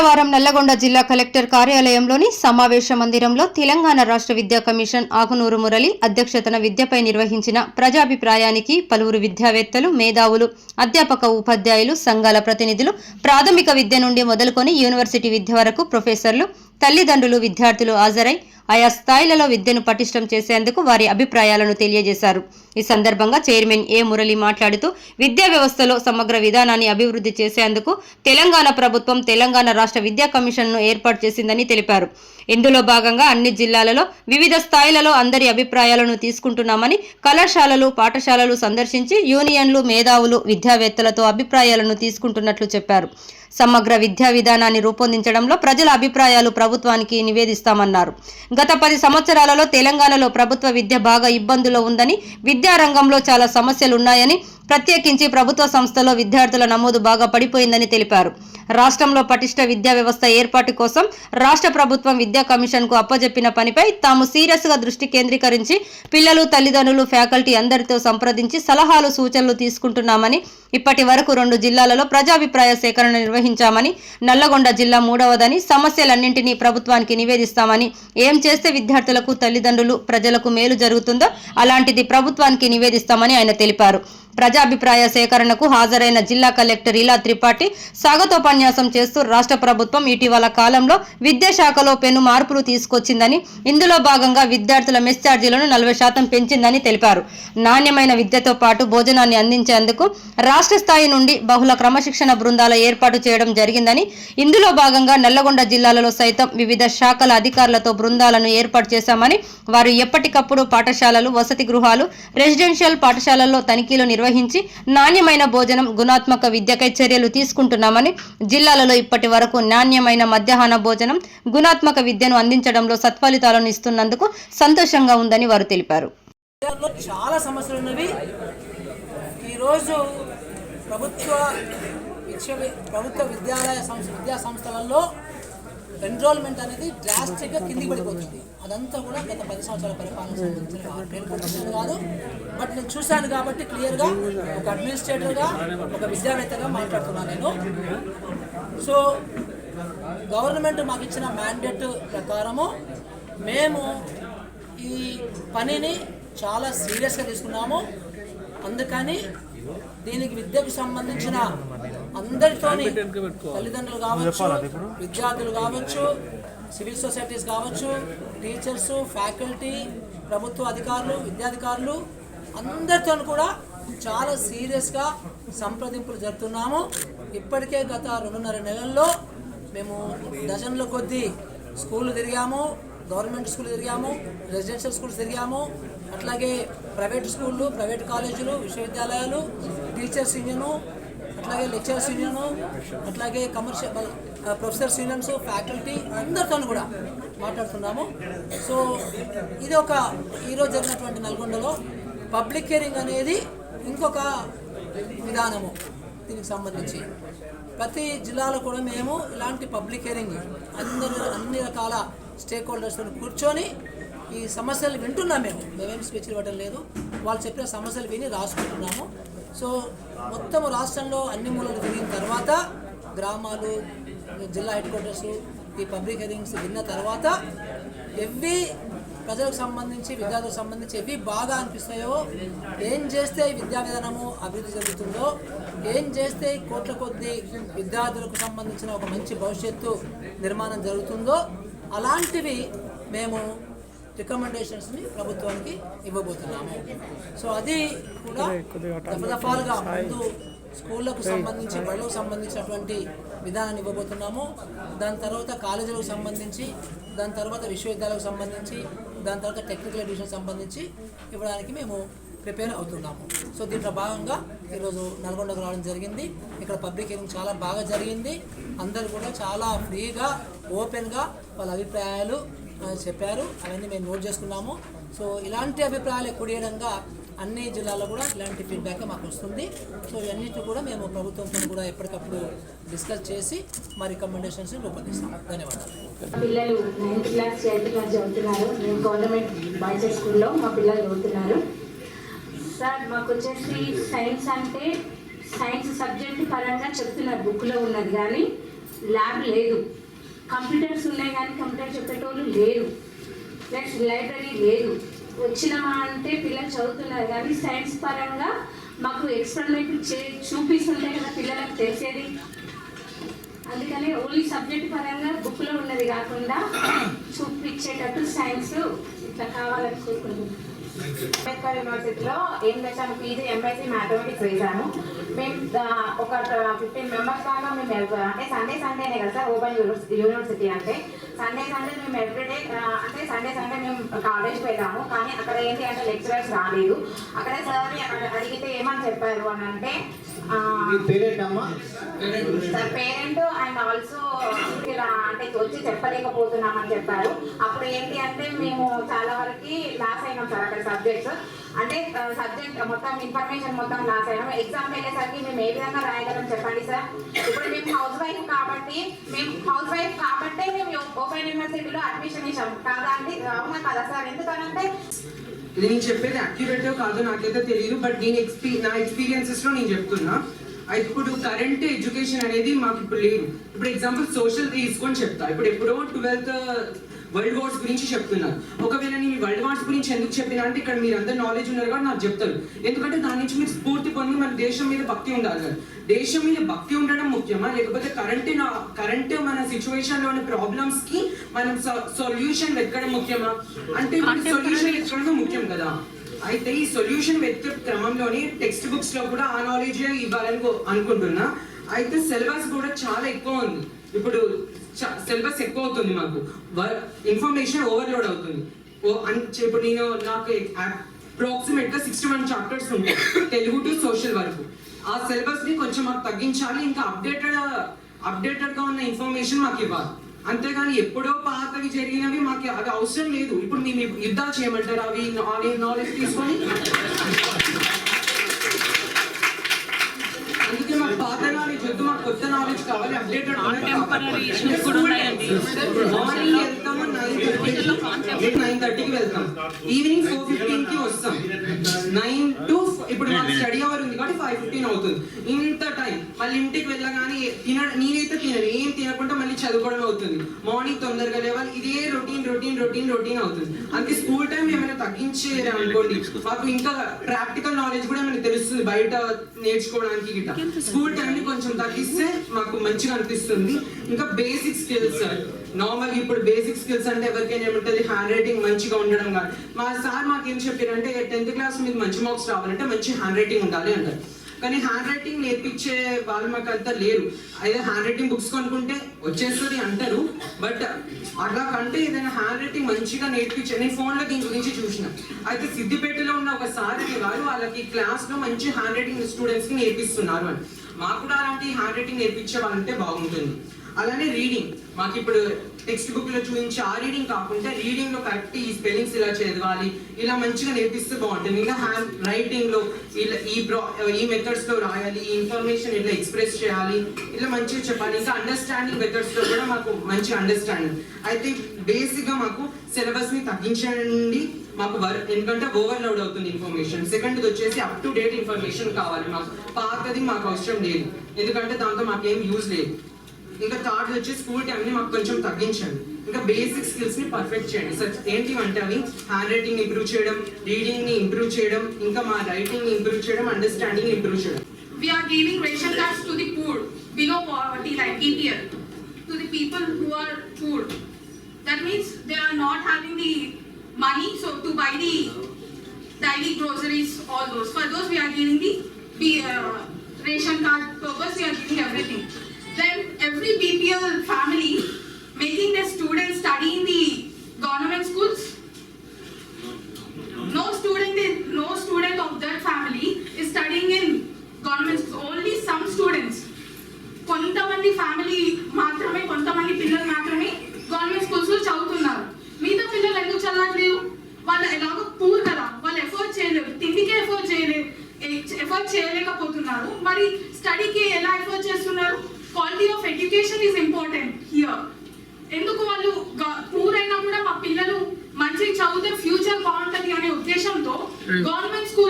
మంగళవారం నల్లగొండ జిల్లా కలెక్టర్ కార్యాలయంలోని సమావేశ మందిరంలో తెలంగాణ రాష్ట్ర విద్యా కమిషన్ ఆకునూరు మురళి అధ్యక్షతన విద్యపై నిర్వహించిన ప్రజాభిప్రాయానికి పలువురు విద్యావేత్తలు మేధావులు అధ్యాపక ఉపాధ్యాయులు సంఘాల ప్రతినిధులు ప్రాథమిక విద్య నుండి మొదలుకొని యూనివర్సిటీ విద్య వరకు ప్రొఫెసర్లు తల్లిదండ్రులు విద్యార్థులు హాజరై ఆయా స్థాయిలలో విద్యను పటిష్టం చేసేందుకు వారి అభిప్రాయాలను తెలియజేశారు. ఈ సందర్భంగా చైర్మన్ ఏ. మురళి మాట్లాడుతూ విద్యా వ్యవస్థలో సమగ్ర విధానాన్ని అభివృద్ధి చేసేందుకు తెలంగాణ ప్రభుత్వం తెలంగాణ రాష్ట్ర విద్యా కమిషన్ను ఏర్పాటు చేసిందని తెలిపారు. ఇందులో భాగంగా అన్ని జిల్లాలలో వివిధ స్థాయిలలో అందరి అభిప్రాయాలను తీసుకుంటున్నామని కళాశాలలు పాఠశాలలు సందర్శించి యూనియన్లు మేధావులు విద్యావేత్తలతో అభిప్రాయాలను తీసుకుంటున్నట్లు చెప్పారు. సమగ్ర విద్యా విధానాన్ని రూపొందించడంలో ప్రజల అభిప్రాయాలు ప్రభుత్వానికి నివేదిస్తామన్నారు. గత పది సంవత్సరాలలో తెలంగాణలో ప్రభుత్వ విద్య బాగా ఇబ్బందులో ఉందని విద్యారంగంలో చాలా సమస్యలున్నాయని ప్రత్యేకించి ప్రభుత్వ సంస్థలో విద్యార్థుల నమోదు బాగా పడిపోయిందని తెలిపారు. రాష్ట్రంలో పటిష్ట విద్యా వ్యవస్థ ఏర్పాటు కోసం రాష్ట్ర ప్రభుత్వం విద్యా కమిషన్కు అప్పజెప్పిన పనిపై తాము సీరియస్గా దృష్టి కేంద్రీకరించి పిల్లలు తల్లిదండ్రులు ఫ్యాకల్టీ అందరితో సంప్రదించి సలహాలు సూచనలు తీసుకుంటున్నామని ఇప్పటి వరకు రెండు జిల్లాలలో ప్రజాభిప్రాయ సేకరణ నిర్వహించామని నల్లగొండ జిల్లా మూడవదని సమస్యలన్నింటినీ ప్రభుత్వానికి నివేదిస్తామని ఏం చేస్తే విద్యార్థులకు తల్లిదండ్రులు ప్రజలకు మేలు జరుగుతుందో అలాంటిది ప్రభుత్వానికి నివేదిస్తామని ఆయన తెలిపారు. ప్రజాభిప్రాయ సేకరణకు హాజరైన జిల్లా కలెక్టర్ ఇలా త్రిపాఠి సాగతోపన్యాసం చేస్తూ రాష్ట్ర ప్రభుత్వం ఇటీవల కాలంలో విద్యాశాఖలో పెను మార్పులు తీసుకొచ్చిందని ఇందులో భాగంగా విద్యార్థుల మెస్ ఛార్జీలను నలభై శాతం పెంచిందని తెలిపారు. నాణ్యమైన విద్యతో పాటు భోజనాన్ని అందించేందుకు రాష్ట్ర స్థాయి నుండి బహుళ క్రమశిక్షణ బృందాల ఏర్పాటు చేయడం జరిగిందని ఇందులో భాగంగా నల్లగొండ జిల్లాలలో సైతం వివిధ శాఖల అధికారులతో బృందాలను ఏర్పాటు చేశామని వారు ఎప్పటికప్పుడు పాఠశాలలు వసతి గృహాలు రెసిడెన్షియల్ పాఠశాలల్లో తనిఖీలు నిర్వహించి నాణ్యమైన భోజనం గుణాత్మక విద్యకై చర్యలు తీసుకుంటున్నామని జిల్లాలలో ఇప్పటి వరకు నాణ్యమైన మధ్యాహ్న భోజనం గుణాత్మక విద్యను అందించడంలో సత్ఫలితాలను ఇస్తున్నందుకు సంతోషంగా ఉందని వారు తెలిపారు. చాలా సమస్యలు ఉన్నవి. ఈరోజు ప్రభుత్వ విశ్వ ప్రభుత్వ విద్యాలయ సంస్థ విద్యా సంస్థలలో ఎన్రోల్మెంట్ అనేది డ్రాస్టిక్గా కిందికి పడిపోతుంది. అదంతా కూడా గత పది సంవత్సరాల పరిపాలన సంబంధించిన కాదు బట్ నేను చూశాను కాబట్టి క్లియర్గా ఒక అడ్మినిస్ట్రేటర్గా ఒక విద్యావేత్తగా మాట్లాడుతున్నాను నేను. సో గవర్నమెంట్ మాకు ఇచ్చిన మ్యాండేట్ ప్రకారము మేము ఈ పనిని చాలా సీరియస్గా తీసుకున్నాము. అందుకని దీనికి విద్యకు సంబంధించిన అందరితోని తల్లిదండ్రులు కావచ్చు విద్యార్థులు కావచ్చు సివిల్ సొసైటీస్ కావచ్చు టీచర్స్ ఫ్యాకల్టీ ప్రభుత్వ అధికారులు విద్యాధికారులు అందరితో కూడా చాలా సీరియస్గా సంప్రదింపులు జరుపుతున్నాము. ఇప్పటికే గత రెండున్నర నెలల్లో మేము డజన్ల కొద్దీ స్కూళ్ళు తిరిగాము గవర్నమెంట్ స్కూల్ తిరిగాము రెసిడెన్షియల్ స్కూల్స్ తిరిగాము అట్లాగే ప్రైవేట్ స్కూళ్ళు ప్రైవేట్ కాలేజీలు విశ్వవిద్యాలయాలు టీచర్స్ యూనియను అట్లాగే లెక్చరర్స్ యూనియను అట్లాగే కమర్షియల్ ప్రొఫెసర్ స్టూడెంట్స్ ఫ్యాకల్టీ అందరితో కూడా మాట్లాడుతున్నాము. సో ఇది ఒక ఈరోజు జరిగినటువంటి నల్గొండలో పబ్లిక్ హియరింగ్ అనేది ఇంకొక విధానము దీనికి సంబంధించి. ప్రతి జిల్లాలో కూడా మేము ఇలాంటి పబ్లిక్ హియరింగ్ అందరూ అన్ని రకాల స్టేక్ హోల్డర్స్తో కూర్చొని ఈ సమస్యలు వింటున్నాం మేము. మేమేం స్పీచ్ ఇవ్వడం లేదు. వాళ్ళు చెప్పిన సమస్యలు విని రాసుకుంటున్నాము. సో మొత్తం రాష్ట్రంలో అన్ని మూలలు తిరిగిన తర్వాత గ్రామాలు జిల్లా హెడ్ క్వార్టర్స్ ఈ పబ్లిక్ హియరింగ్స్ విన్న తర్వాత ఎవ్వి ప్రజలకు సంబంధించి విద్యార్థులకు సంబంధించి ఎవి బాగా అనిపిస్తాయో ఏం చేస్తే ఈ విద్యా విధానము అభివృద్ధి జరుగుతుందో ఏం చేస్తే కోట్ల కొద్ది విద్యార్థులకు సంబంధించిన ఒక మంచి భవిష్యత్తు నిర్మాణం జరుగుతుందో అలాంటివి మేము రికమెండేషన్స్ని ప్రభుత్వానికి ఇవ్వబోతున్నాము. సో అది కూడా దఫదఫాలుగా ముందు స్కూళ్ళకు సంబంధించి బడులకు సంబంధించినటువంటి విధానాన్ని ఇవ్వబోతున్నాము. దాని తర్వాత కాలేజీలకు సంబంధించి దాని తర్వాత విశ్వవిద్యాలయాలకు సంబంధించి దాని తర్వాత టెక్నికల్ ఎడ్యుకేషన్ సంబంధించి ఇవ్వడానికి మేము ప్రిపేర్ అవుతున్నాము. సో దీంట్లో భాగంగా ఈరోజు నల్గొండకు రావడం జరిగింది. ఇక్కడ పబ్లిక్ హియరింగ్ చాలా బాగా జరిగింది. అందరూ కూడా చాలా ఫ్రీగా ఓపెన్గా వాళ్ళ అభిప్రాయాలు చెప్పారు. అవన్నీ మేము నోట్ చేసుకున్నాము. సో ఇలాంటి అభిప్రాయాలు ఎక్కువ అన్ని జిల్లాల్లో కూడా ఇలాంటి ఫీడ్బ్యాక్ మాకు వస్తుంది. సో ఇవన్నిటి కూడా మేము ప్రభుత్వంతో కూడా ఎప్పటికప్పుడు డిస్కస్ చేసి మా రికమెండేషన్స్ రూపొందిస్తాము ధన్యవాదాలు. పిల్లలు నైన్త్ క్లాస్ టెన్త్ క్లాస్ చదువుతున్నారు. నేను గవర్నమెంట్ బాయ్స్ హై స్కూల్లో మా పిల్లలు చదువుతున్నారు. సార్ మాకు వచ్చేసి సైన్స్ అంటే సైన్స్ సబ్జెక్ట్ పరంగా చెప్తున్నారు. బుక్లో ఉన్నది కానీ ల్యాబ్ లేదు. కంప్యూటర్స్ ఉన్నాయి కానీ కంప్యూటర్ చెప్పేటోళ్ళు లేరు. నెక్స్ట్ లైబ్రరీ లేదు. వచ్చినామా అంటే పిల్లలు చదువుతున్నారు. కానీ సైన్స్ పరంగా మాకు ఎక్స్పెరిమెంట్ చే చూపిస్తుంటే కదా పిల్లలకు తెలిసేది. అందుకని ఓన్లీ సబ్జెక్ట్ పరంగా బుక్లో ఉన్నది కాకుండా చూపించేటట్టు సైన్స్ ఇట్లా కావాలని కోరుకుంటున్నాను అంబేద్కర్ యూనివర్సిటీలో ఏం చేశాను? పీజీ ఎంఎస్సీ మ్యాథమెటిక్స్ వేశాను. మేము ఒక ఫిఫ్టీన్ మెంబర్స్ దాకా మేము వెళ్తాం అంటే సండే సండేనే కదా సార్ ఓపెన్ యూనివర్సిటీ అంటే. సండే సండే మేము ఎవ్రీడే అంటే సండే సండే మేము కాలేజ్కి వెళ్ళాము కానీ అక్కడ ఏంటి అంటే లెక్చరర్స్ రాలేదు. అక్కడ సార్ అడిగితే ఏమని చెప్పారు అని అంటే సార్ పేరెంట్ అండ్ ఆల్సో ఇలా అంటే వచ్చి చెప్పలేకపోతున్నామని చెప్పారు. అప్పుడు ఏంటి అంటే మేము చాలా వరకు లాస్ అయినాం సార్ అక్కడ సబ్జెక్ట్స్ అంటే సబ్జెక్ట్ మొత్తం ఇన్ఫర్మేషన్ మొత్తం లాస్ అయినాం. ఎగ్జామ్ వెళ్ళేసరికి మేము ఏ విధంగా రాయగలం చెప్పండి సార్? ఇప్పుడు మేము హౌస్ వైఫ్ కాబట్టి మేము హౌస్ వైఫ్ కాబట్టే మేము ఓపెన్ యూనివర్సిటీలో అడ్మిషన్ ఇచ్చాం. కాదా అండి? అవునా కదా సార్? ఎందుకనంటే నేను చెప్పేది అక్యురేట్ కాదో నాకైతే తెలియదు బట్ నేను ఎక్స్పీ నా ఎక్స్పీరియన్సెస్లో నేను చెప్తున్నా. ఇప్పుడు కరెంట్ ఎడ్యుకేషన్ అనేది మాకు ఇప్పుడు లేదు. ఇప్పుడు ఎగ్జాంపుల్ సోషల్ తీసుకొని చెప్తా. ఇప్పుడు ఎప్పుడో ట్వెల్త్ వరల్డ్ వార్స్ గురించి చెప్తున్నారు ఒకవేళ నేను వరల్డ్ వార్స్ గురించి ఎందుకు చెప్పినా అంటే ఇక్కడ మీరు అందరు నాలెడ్జ్ ఉన్నారు కాబట్టి నాకు చెప్తారు. ఎందుకంటే దాని నుంచి మీరు స్ఫూర్తి పొంది మన దేశం మీద భక్తి ఉండాలి కదా. దేశం మీద భక్తి ఉండడం ముఖ్యమా? లేకపోతే కరెంట్ కరెంట్ మన సిచ్యువేషన్లో ఉన్న ప్రాబ్లమ్స్కి మనం సొల్యూషన్ వెతకడం ముఖ్యమా? అంటే సొల్యూషన్ వెతకడం ముఖ్యం కదా. అయితే ఈ సొల్యూషన్ వెతికే క్రమంలోనే టెక్స్ట్ బుక్స్లో కూడా ఆ నాలెడ్జ్ ఇవ్వాలని అనుకుంటున్నా. అయితే సిలబస్ కూడా చాలా ఎక్కువ ఉంది. ఇప్పుడు సిలబస్ ఎక్కువ అవుతుంది మాకు. ఇన్ఫర్మేషన్ ఓవర్లోడ్ అవుతుంది. ఓ అన్- ఇప్పుడు నేను నాకు అప్రాక్సిమేట్గా సిక్స్టీ వన్ చాప్టర్స్ ఉంటాయి తెలుగు టు సోషల్ వరకు. ఆ సిలబస్ని కొంచెం మాకు తగ్గించాలి ఇంకా అప్డేటెడ్ అప్డేటెడ్గా ఉన్న ఇన్ఫర్మేషన్ మాకు ఇవ్వాలి. అంతేగాని ఎప్పుడో పాతవి జరిగినవి మాకు అది అవసరం లేదు. ఇప్పుడు మేము యుద్ధాలు చేయమంటారు? అవి నాలెడ్జ్ తీసుకొని? కొత్త నాలెడ్జ్ కావాలి అప్డేటెడ్ మార్నింగ్ వెళ్తాము నైన్ థర్టీ నైన్ థర్టీకి వెళ్తాం. ఈవినింగ్ ఫోర్ ఫిఫ్టీన్కి వస్తాం. నైన్ టు ఇప్పుడు మాకు స్టడీ అవర్ ఉంది కాబట్టి ఫైవ్ ఫిఫ్టీన్ అవుతుంది. ఇంత టైం మళ్ళీ ఇంటికి వెళ్ళగానే తిన నేనైతే తినను. ఏం తినకుండా మళ్ళీ చదువుకోవడం అవుతుంది. మార్నింగ్ తొందరగా లేవాలి. ఇదే రొటీన్ రొటీన్ రొటీన్ రొటీన్ అవుతుంది. అందుకే స్కూల్ టైం ఏమైనా తగ్గించేది అనుకోండి. మాకు ఇంకా ప్రాక్టికల్ నాలెడ్జ్ కూడా ఏమైనా తెలుస్తుంది బయట నేర్చుకోవడానికి గిట్ట. స్కూల్ టైం ని కొంచెం తగ్గిస్తే మాకు మంచిగా అనిపిస్తుంది. ఇంకా బేసిక్ స్కిల్స్ నార్మల్ ఇప్పుడు బేసిక్ స్కిల్స్ అంటే ఎవరికైనా ఏముంటుంది? హ్యాండ్ రైటింగ్ మంచిగా ఉండడం కానీ మా సార్ మాకు ఏం చెప్పారంటే టెన్త్ క్లాస్ మీకు మంచి మార్క్స్ రావాలంటే మంచి హ్యాండ్ రైటింగ్ ఉండాలి అంటారు. కానీ హ్యాండ్ రైటింగ్ నేర్పించే వాళ్ళు మాకు అంతా లేరు. అయితే హ్యాండ్ రైటింగ్ బుక్స్ కొనుక్కుంటే వచ్చేస్తుంది అంటారు. బట్ అట్లా కంటే ఏదైనా హ్యాండ్ రైటింగ్ మంచిగా నేర్పించే నేను ఫోన్లో దీని గురించి చూసిన. అయితే సిద్దిపేటలో ఉన్న ఒక సార్ అనేవారు వాళ్ళకి క్లాస్లో మంచి హ్యాండ్ రైటింగ్ స్టూడెంట్స్కి నేర్పిస్తున్నారు అని. మాకు కూడా అలాంటి హ్యాండ్ రైటింగ్ నేర్పించే వాళ్ళంటే బాగుంటుంది. అలానే రీడింగ్ మాకు ఇప్పుడు టెక్స్ట్ బుక్లో చూపించి ఆ రీడింగ్ కాకుండా రీడింగ్లో కరెక్ట్ ఈ స్పెల్లింగ్స్ ఇలా చదవాలి. ఇలా మంచిగా నేర్పిస్తే బాగుంటుంది. ఇంకా హ్యాండ్ రైటింగ్లో ఇలా ఈ బ్రా ఈ మెథడ్స్లో రాయాలి ఈ ఇన్ఫర్మేషన్ ఇట్లా ఎక్స్ప్రెస్ చేయాలి ఇలా మంచిగా చెప్పాలి. ఇంకా అండర్స్టాండింగ్ మెథడ్స్లో కూడా మాకు మంచి అండర్స్టాండింగ్ అయితే బేసిక్గా మాకు సిలబస్ని తగ్గించండి మాకు వర్ ఎందుకంటే ఓవర్లోడ్ అవుతుంది ఇన్ఫర్మేషన్ సెకండ్ వచ్చేసి అప్ టు డేట్ ఇన్ఫర్మేషన్ కావాలి మాకు. పాతది మాకు అవసరం లేదు. ఎందుకంటే దాంతో మాకేం యూజ్ లేదు. ఇంకా థర్డ్ వచ్చి స్కూల్ టైంని మాకు కొంచెం తగ్గించండి. ఇంకా బేసిక్ స్కిల్స్ని పర్ఫెక్ట్ చేయండి. సార్ ఏంటి అంటే అవి? హ్యాండ్ రైటింగ్ ఇంప్రూవ్ చేయడం రీడింగ్ని ఇంప్రూవ్ చేయడం ఇంకా మా రైటింగ్ ఇంప్రూవ్ చేయడం అండర్స్టాండింగ్ ఇంప్రూవ్ చేయడం. We are giving ration cards to the poor below poverty line Indian to the people who are poor that means they are not having the money so to buy the daily groceries all those for those we are giving the ration card purpose we are giving everything Then every BPL family making their students study in the government schools. No student is, no student of that family is studying in government schools. Only some students. కొంతమంది family మాత్రమే కొంతమంది పిల్లలు మాత్రమే government స్కూల్స్లో చదువుతున్నారు మిగతా పిల్లలు ఎందుకు చదవట్లేదు వాళ్ళు ఎలాగో పూర్ కదా వాళ్ళు ఎఫర్ట్ చేయలేరు తిండికి ఎఫర్ట్ చేయలేదు ఎఫర్ట్ చేయలేకపోతున్నారు మరి స్టడీకి ఎలా ఎఫర్ట్ చేస్తున్నారు quality of education is important here ఎందుకు వాళ్ళు పూర్ అయినా కూడా మా పిల్లలు మంచి చదివితే ఫ్యూచర్ బాగుంటది అనే ఉద్దేశంతో government school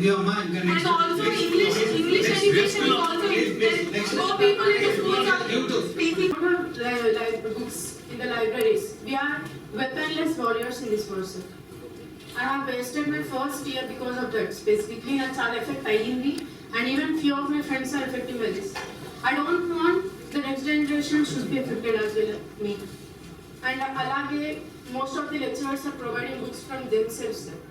థ్యాంక్ యూ అమ్మా ఇంకా and also English, English education is also important. More people in the schools are speaking. li- li- books in the libraries. We are weaponless warriors in this person. I have wasted my first year because of that. Specifically, నాకు చాలా effect అయ్యింది and even few of my friends are affecting by this I don't want the next generation should be affected as well me and అలాగే most of the lecturers are providing books from them self sir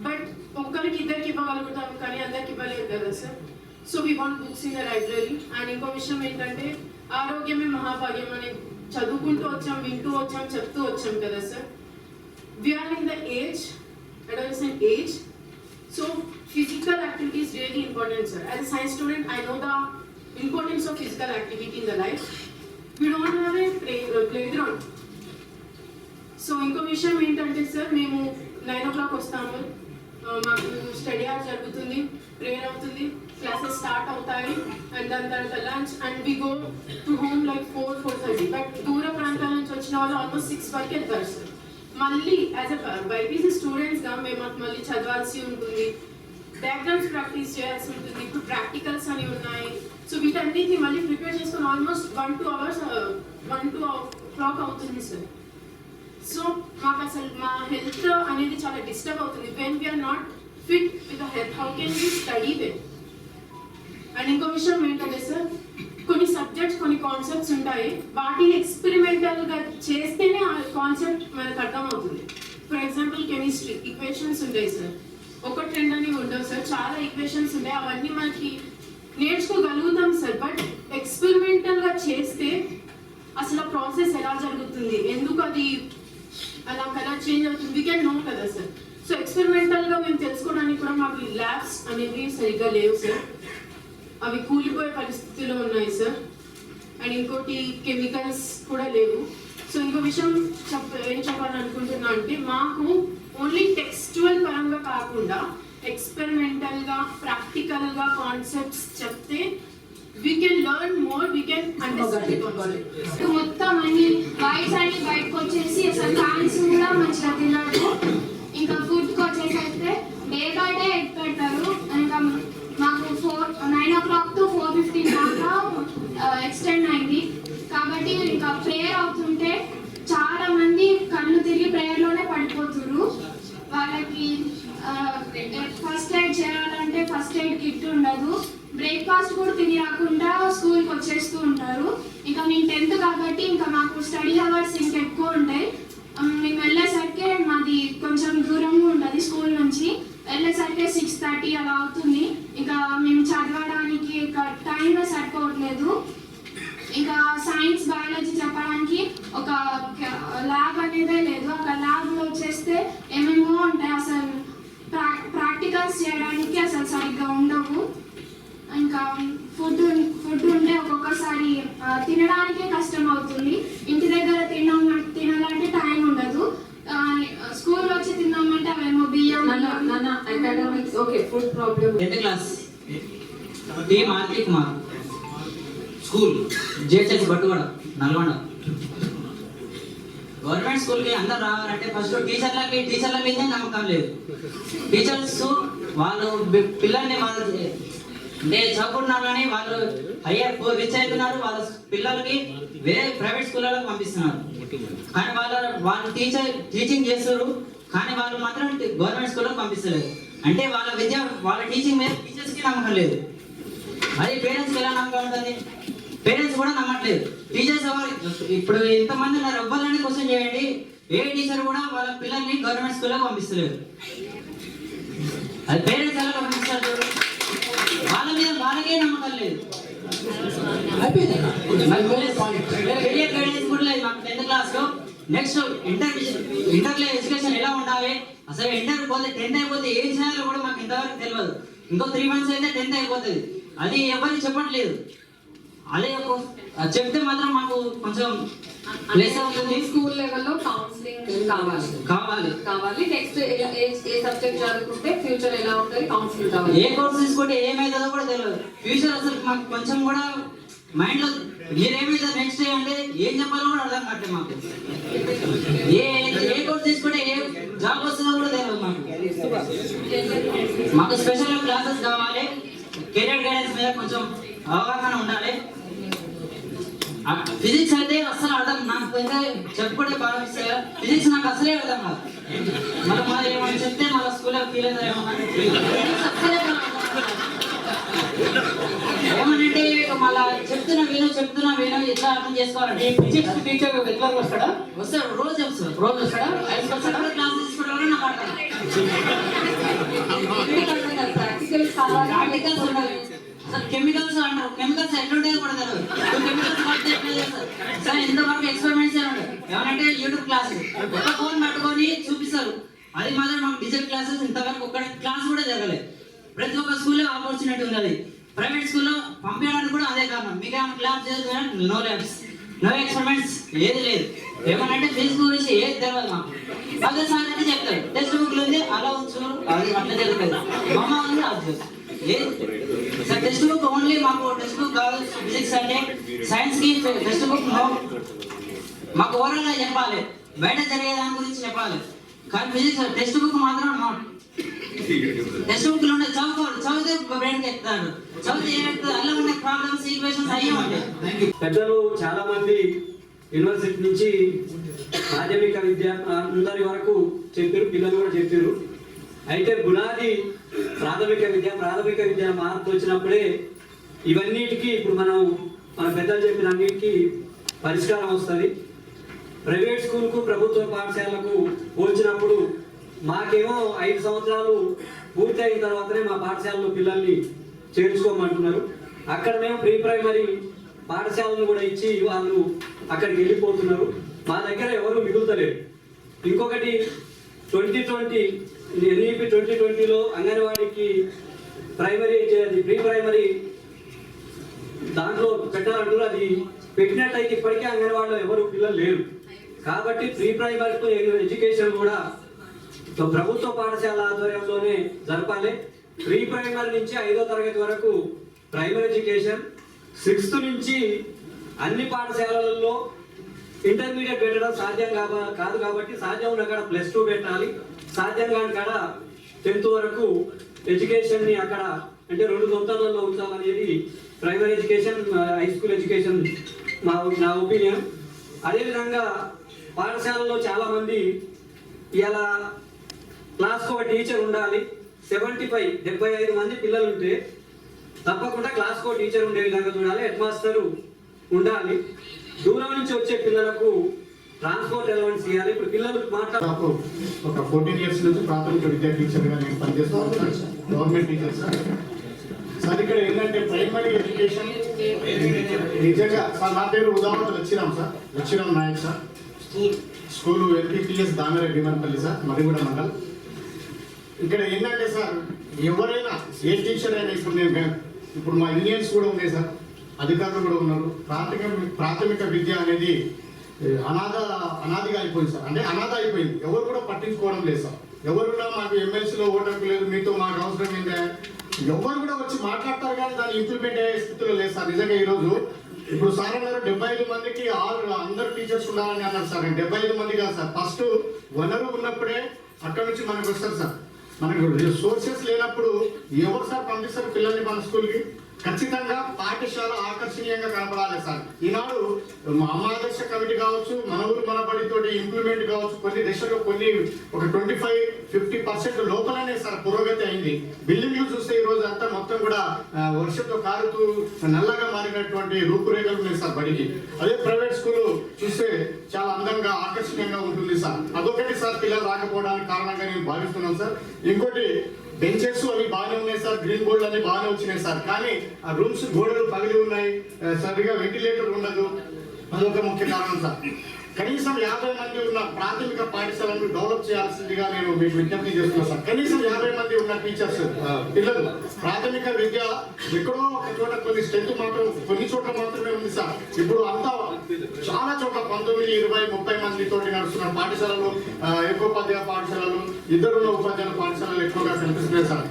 but ఒక్కరికి ఇద్దరికి ఇవ్వగలుగుతాం కానీ అందరికి ఇవ్వలేదు కదా sir so we want books in the library and ఇంకో విషయం ఏంటంటే ఆరోగ్యమే మహాభాగ్యం అని చదువుకుంటూ వచ్చాం వింటూ వచ్చాం చెప్తూ వచ్చాం కదా sir we are in the age adolescent age so physical activities is really important sir. As a science student i know the importance of physical activity in the life. We don't have a play, uh, playground. So ఇంకో విషయం ఏంటంటే sir మేము nine o'clock వస్తాము. మాకు study hour జరుగుతుంది prayer అవుతుంది classes start అవుతాయి and దాని తర్వాత lunch and we go to home like four four thirty but దూర ప్రాంతాల నుంచి వచ్చిన వాళ్ళు ఆల్మోస్ట్ సిక్స్ వరకు వెళ్తారు. సార్ మళ్ళీ యాజ్ అ బైపీసీ స్టూడెంట్స్గా మేము మాకు మళ్ళీ చదవాల్సి ఉంటుంది. డయాగ్రామ్స్ ప్రాక్టీస్ చేయాల్సి ఉంటుంది. ఇప్పుడు ప్రాక్టికల్స్ అని ఉన్నాయి. సో వీటన్నిటిని మళ్ళీ ప్రిపేర్ చేసుకుని almost one two hours one two clock అవుతుంది సార్ సో మాకు అసలు మా హెల్త్ అనేది చాలా డిస్టర్బ్ అవుతుంది. When we are not fit with health how can we study well and ఇంకో విషయం ఏంటంటే సార్ కొన్ని సబ్జెక్ట్స్ కొన్ని కాన్సెప్ట్స్ ఉంటాయి. వాటిని ఎక్స్పెరిమెంటల్గా చేస్తేనే ఆ కాన్సెప్ట్ మనకు అర్థమవుతుంది. ఫర్ ఎగ్జాంపుల్ కెమిస్ట్రీ ఈక్వేషన్స్ ఉంటాయి సార్ ఒకటి రెండు అని ఉండవు సార్ చాలా ఈక్వేషన్స్ ఉంటాయి. అవన్నీ మనకి నేర్చుకోగలుగుతాం సార్ బట్ ఎక్స్పెరిమెంటల్గా చేస్తే అసలు ప్రాసెస్ ఎలా జరుగుతుంది? ఎందుకు అది చేంజ్ అవుతుంది. వీ కెన్ నో కదా సార్ సో ఎక్స్పెరిమెంటల్గా మేము తెలుసుకోవడానికి కూడా మాకు ల్యాబ్స్ అనేవి సరిగ్గా లేవు సార్ అవి కూలిపోయే పరిస్థితిలో ఉన్నాయి సార్ అండ్ ఇంకోటి కెమికల్స్ కూడా లేవు. సో ఇంకో విషయం చెప్ప ఏం చెప్పాలనుకుంటున్నా అంటే మాకు ఓన్లీ టెక్స్టువల్ పరంగా కాకుండా ఎక్స్పెరిమెంటల్గా ప్రాక్టికల్గా కాన్సెప్ట్స్ చెప్తే we can learn more we can understand మొత్తం అన్ని వైట్స్ అన్ని బయటకు వచ్చేసి అసలు కాన్స్ కూడా మంచిగా తిన్నాడు ఇంకా ఫుడ్కి వచ్చేసి అయితే డే బై డే ఎగ్ పెడతారు. ఇంకా మాకు four nine o'clock to four fifteen దాకా ఎక్స్టెండ్ అయింది. కాబట్టి ఇంకా ప్రేయర్ అవుతుంటే చాలా మంది కళ్ళు తిరిగి ప్రేయర్లోనే పడిపోతున్నారు వాళ్ళకి ఫస్ట్ ఎయిడ్ చేయాలంటే ఫస్ట్ ఎయిడ్ కిట్ ఉండదు. బ్రేక్ఫాస్ట్ కూడా తిని రాకుండా స్కూల్కి వచ్చేస్తూ ఉంటారు. ఇంకా మేము టెన్త్ కాబట్టి ఇంకా మాకు స్టడీ అవర్స్ ఇంకా ఎక్కువ ఉంటాయి. మేము వెళ్ళేసరికి మాది కొంచెం దూరంగా ఉంటుంది స్కూల్ నుంచి. వెళ్ళేసరికి సిక్స్ థర్టీ అలా అవుతుంది. ఇంకా మేము చదవడానికి ఇంకా టైం సరిపోవట్లేదు. ఇంకా సైన్స్ బయాలజీ చెప్పడానికి ఒక ల్యాబ్ అనేదే లేదు. అక్కడ ల్యాబ్లో వచ్చేస్తే ఏమేమో ఉంటాయి. అసలు ప్రా ప్రాక్టికల్స్ చేయడానికి అసలు సరిగ్గా ఉండవు. ఇంకా ఫుడ్ ఫుడ్ ఉంటే ఒక్కొక్కసారి తినడానికే కష్టం అవుతుంది ఇంటి దగ్గర తిన్నాం తినాలంటే టైం ఉండదు. ఆ, స్కూల్లో వచ్చి తిన్నామంటే అవేమో బియ్యం academics okay food problem. Tenth class. T Maruthi Kumar school. JHS Battugada Nalgonda. Government స్కూల్కి అందరు రావాలంటే ఫస్ట్ టీచర్లకి టీచర్ల మీదే నమ్మకం లేదు. టీచర్స్ వాళ్ళు పిల్లల్ని వాళ్ళు నేను చదువుకున్నారని వాళ్ళు హయ్యర్ రిచ్ అవుతున్నారు వాళ్ళ పిల్లలకి వేరే ప్రైవేట్ స్కూళ్ళకి పంపిస్తున్నారు. కానీ వాళ్ళ వాళ్ళు టీచర్ టీచింగ్ చేస్తారు కానీ వాళ్ళు మాత్రం గవర్నమెంట్ స్కూల్లో పంపిస్తలేదు. అంటే వాళ్ళ విద్య వాళ్ళ టీచింగ్ మీద టీచర్స్కి నమ్మకం లేదు. అది పేరెంట్స్కి ఎలా నమ్మకం ఉంటుంది? పేరెంట్స్ కూడా నమ్మట్లేదు. టీచర్స్ ఎవరు ఇప్పుడు ఇంతమంది ఉన్నారు. ఎవ్వరిని క్వశ్చన్ చేయండి. ఏ టీచర్ కూడా వాళ్ళ పిల్లల్ని గవర్నమెంట్ స్కూల్లో పంపిస్తలేదు. అది పేరెంట్స్ ఎలా వాళ్ళకే నమ్మకం లేదు. టెన్త్ క్లాస్లో. నెక్స్ట్ ఇంటర్ ఇంటర్లో ఎడ్యుకేషన్ ఎలా ఉండాలి? అసలు ఇంటర్ పోతే టెన్త్ అయిపోతే ఏం చేయాలో కూడా మాకు ఇంతవరకు తెలియదు ఇంకో త్రీ మంత్స్ అయితే టెన్త్ అయిపోతుంది. అది ఎవరికి చెప్పట్లేదు. అది చెప్తే మాత్రం మాకు కొంచెం ప్లేస్ అవుతుంది. స్కూల్ లెవెల్లో కౌన్సిలింగ్ కావాలి. కావాలి. కావాలి. నెక్స్ట్ ఏ సబ్జెక్ట్ చదువుకుంటే ఫ్యూచర్ ఎలా ఉంటుంది? కౌన్సిలింగ్ కావాలి. ఏ కోర్స్ తీసుకుంటే ఏమైతుందో కూడా తెలియదు. ఫ్యూచర్ అసలు మాకు కొంచెం కూడా మైండ్లో మీరేమైతే నెక్స్ట్ అంటే ఏం చెప్పాలో కూడా అర్థం కావట్లేదు మాకు. ఏ ఏ కోర్స్ తీసుకుంటే ఏ జాబ్ వస్తుందో కూడా తెలియదు మాకు. మాకు స్పెషల్ క్లాసెస్ కావాలి. కెరియర్ గైడెన్స్ మీద కొంచెం అవగాహన ఉండాలి. ఫిజిక్స్ అయితే అసలు అర్థం నాకు అయితే చెప్పుకుంటే బాగా ఫిజిక్స్ నాకు అసలే అర్థం కాదు. మళ్ళీ మళ్ళీ ఏమైనా చెప్తే మళ్ళీ స్కూల్లో ఫీల్. ఏమనంటే మళ్ళా చెప్తున్నా విను చెప్తున్నా విను ఎట్లా అర్థం చేసుకోవాలంటే ఫిజిక్స్ టీచర్ రెగ్యులర్ వస్తాడా? వస్తాడు రోజు చెప్తాడు. రోజు వస్తాడా? ఐదు సంవత్సరాలు క్లాస్ తీసుకోవడం నాకు అర్థం ప్రాక్టికల్ ప్రాక్టికల్స్ ఉండాలి. కెమికల్స్ అంటారు కెమికల్స్ ఎట్లుంటాయో కూడా తెలియదు కెమికల్స్ వాడితే చేస్తారు సార్ ఇంతవరకు ఎక్స్పెరిమెంట్స్ ఏమంటారు ఏమంటే యూట్యూబ్ క్లాస్ ఒక ఫోన్ పట్టుకొని చూపిస్తారు. అది మాత్రం మాకు డిజిటల్ క్లాసెస్ ఇంతవరకు ఒక్క క్లాస్ కూడా జరగలేదు. ప్రతి ఒక్క స్కూల్లో ఆపర్చునిటీ ఉన్నది. ప్రైవేట్ స్కూల్లో పంపించడానికి కూడా అదే కారణం. మీకు ఏమైనా క్లాస్ చేస్తే నో ల్యాబ్స్ నో ఎక్స్పెరిమెంట్స్ ఏది లేదు. ఏమనంటే ఫీజు గురించి ఏది తెలియదు మాకు. అదే సార్ అంటే చెప్తారు. టెక్స్ట్ బుక్లు ఉంది అలా ఉంచు అది అట్లా జరుగుతుంది. మమ్మ ఉంది అది లేదు టెక్స్ట్ బుక్ ఓన్లీ మాకు టెక్స్ట్ బుక్ కావాలి ఫిజిక్స్ అంటే సైన్స్కి టెక్స్ట్ బుక్ మాకు ఓవరాల్గా చెప్పాలి. బయట జరిగే దాని గురించి చెప్పాలి. కానీ ఫిజిక్స్ టెక్స్ట్ బుక్ మాత్రం నోట్ టెక్స్ట్ బుక్లో ఉండే చదువుకోరు చదివితే బ్రెయిన్ ఎక్కుతాడు చదివితే ఏమవుతుంది అలా ఉండే ప్రాబ్లమ్స్ ఈక్వేషన్స్ అయ్యే ఉంటాయి పెద్దలు చాలా మంది యూనివర్సిటీ నుంచి మాధ్యమిక విద్య అందరి వరకు చెప్పారు పిల్లలు కూడా చెప్పారు. అయితే బునాది ప్రాథమిక విద్య ప్రాథమిక విద్య మార్పు వచ్చినప్పుడే ఇవన్నిటికీ ఇప్పుడు మనం మన పెద్దలు చెప్పిన అన్నిటికీ పరిష్కారం వస్తుంది. ప్రైవేట్ స్కూల్కు ప్రభుత్వ పాఠశాలకు పోల్చినప్పుడు మాకేమో ఐదు సంవత్సరాలు పూర్తి అయిన తర్వాతనే మా పాఠశాలలో పిల్లల్ని చేర్చుకోమంటున్నారు. అక్కడ మేము ప్రీ ప్రైమరీ పాఠశాలను కూడా ఇచ్చి వాళ్ళు అక్కడికి వెళ్ళిపోతున్నారు. మా దగ్గర ఎవరు మిగులుతలేరు. ఇంకొకటి ట్వంటీ ట్వంటీ ఎన్ఈపి ట్వంటీ ట్వంటీలో అంగన్వాడీకి ప్రైమరీ ప్రీ ప్రైమరీ దాంట్లో పెట్టాలంటారు అది పెట్టినట్టయితే ఇప్పటికే అంగన్వాడీలో ఎవరు పిల్లలు లేరు. కాబట్టి ప్రీ ప్రైమరీతో ఎడ్యుకేషన్ కూడా ప్రభుత్వ పాఠశాల ఆధ్వర్యంలోనే జరపాలి. ప్రీ ప్రైమరీ నుంచి ఐదో తరగతి వరకు ప్రైమరీ ఎడ్యుకేషన్. సిక్స్త్ నుంచి అన్ని పాఠశాలల్లో ఇంటర్మీడియట్ పెట్టడం సాధ్యం కాబ కాదు కాబట్టి సాధ్యం ఉన్న కాడ ప్లస్ టూ పెట్టాలి. సాధ్యం కాని కాడ టెన్త్ వరకు ఎడ్యుకేషన్ని అక్కడ అంటే రెండు సొంతలలో ఉంచాలనేది primary education high school education మా నా ఒపీనియన్. అదేవిధంగా పాఠశాలలో చాలామంది ఇలా క్లాస్కి ఒక టీచర్ ఉండాలి. సెవెంటీ ఫైవ్ డెబ్బై ఐదు మంది పిల్లలు ఉంటే తప్పకుండా క్లాస్కి ఒక టీచర్ ఉండే విధంగా చూడాలి. హెడ్ మాస్టరు ఉండాలి. దూరం నుంచి వచ్చే పిల్లలకు ట్రాన్స్పోర్ట్ అలవెన్స్ ఇవ్వాలి ఇప్పుడు పిల్లలు మాట్లాడ ఒక ఫోర్టీన్ ఇయర్స్ నుంచి ప్రాథమిక విద్యా టీచర్గా నేను పనిచేస్తున్నాను. Sir. Government teacher sir sir ఇక్కడ ఏంటంటే ప్రైమరీ ఎడ్యుకేషన్ నిజంగా సార్ నా పేరు ఉదాహరణ Vachiram sir. Vachiram Nayak sir. School. LPPS Damera Bheemanpalli sir Mariguda mandal. ఇక్కడ ఏంటంటే సార్ ఎవరైనా ఏ టీచర్ అయినా ఇప్పుడు నేను ఇప్పుడు మా ఇండియన్స్ కూడా ఉన్నాయి సార్. అధికారులు కూడా ఉన్నారు. ప్రాథమిక ప్రాథమిక విద్య అనేది అనాథ అనాథిగా అయిపోయింది సార్. అంటే అనాథ అయిపోయింది. ఎవరు కూడా పట్టించుకోవడం లేదు సార్. ఎవరు కూడా మాకు ఎమ్మెల్సీలో ఓటర్కు లేదు మీతో మాకు అవసరం ఏంటంటే ఎవరు కూడా వచ్చి మాట్లాడతారు కానీ దాన్ని ఇంప్లిమెంట్ అయ్యే స్థితిలో లేదు సార్. నిజంగా ఈరోజు ఇప్పుడు సార్ అన్నారు డెబ్బై ఐదు మందికి ఆరు అందరు టీచర్స్ ఉండాలని అన్నారు సార్. డెబ్బై ఐదు మంది కాదు సార్. ఫస్ట్ వనరు ఉన్నప్పుడే అక్కడ నుంచి మనకు వస్తారు సార్. మనకు సోర్సెస్ లేనప్పుడు ఎవరు సార్ పంపిస్తారు పిల్లల్ని మన స్కూల్కి? ఖచ్చితంగా పాఠశాల ఆకర్షణీయంగా కనపడాలి సార్. ఈనాడు మా కమిటీ కావచ్చు మన ఊరు మన ఇంప్లిమెంట్ కావచ్చు కొన్ని దశలో కొన్ని ఒక ట్వంటీ ఫైవ్ ఫిఫ్టీ పర్సెంట్ లోపలనే సార్ పురోగతి అయింది. బిల్డింగ్లు చూస్తే ఈ రోజు అంతా మొత్తం కూడా వర్షంతో కారుతూ నల్లగా మారినటువంటి రూపురేఖలు ఉన్నాయి సార్ బడికి. అదే ప్రైవేట్ స్కూల్ అందంగా ఆకర్షణీయంగా ఉంటుంది సార్. అదొకటి సార్ పిల్లలు రాకపోవడానికి కారణంగా నేను భావిస్తున్నాను సార్. ఇంకోటి బెంచెస్ అవి బాగానే ఉన్నాయి సార్. గ్రీన్ బోర్డులు అన్ని బాగానే వచ్చినాయి సార్. కానీ ఆ రూమ్స్ గోడలు పగిలి ఉన్నాయి. సరిగా వెంటిలేటర్ ఉండదు. అదొక ముఖ్య కారణం సార్. కనీసం యాభై మంది ఉన్న ప్రాథమిక పాఠశాలను డెవలప్ చేయాల్సిందిగా నేను మీకు విజ్ఞప్తి చేస్తున్నా సార్. కనీసం యాభై మంది ఉన్న టీచర్స్ పిల్లలు ప్రాథమిక విద్య ఎక్కడో ఒక చోట కొన్ని స్ట్రెంత్ మాత్రం కొన్ని చోట్ల మాత్రమే ఉంది సార్. ఇప్పుడు అంతా చాలా చోట్ల పంతొమ్మిది ఇరవై ముప్పై మంది తోటి నడుస్తున్న పాఠశాలలు ఏకోపాధ్యాయ పాఠశాలలు ఇద్దరున్న ఉపాధ్యాయుల పాఠశాలలు ఎక్కువగా కనిపిస్తున్నాయి సార్.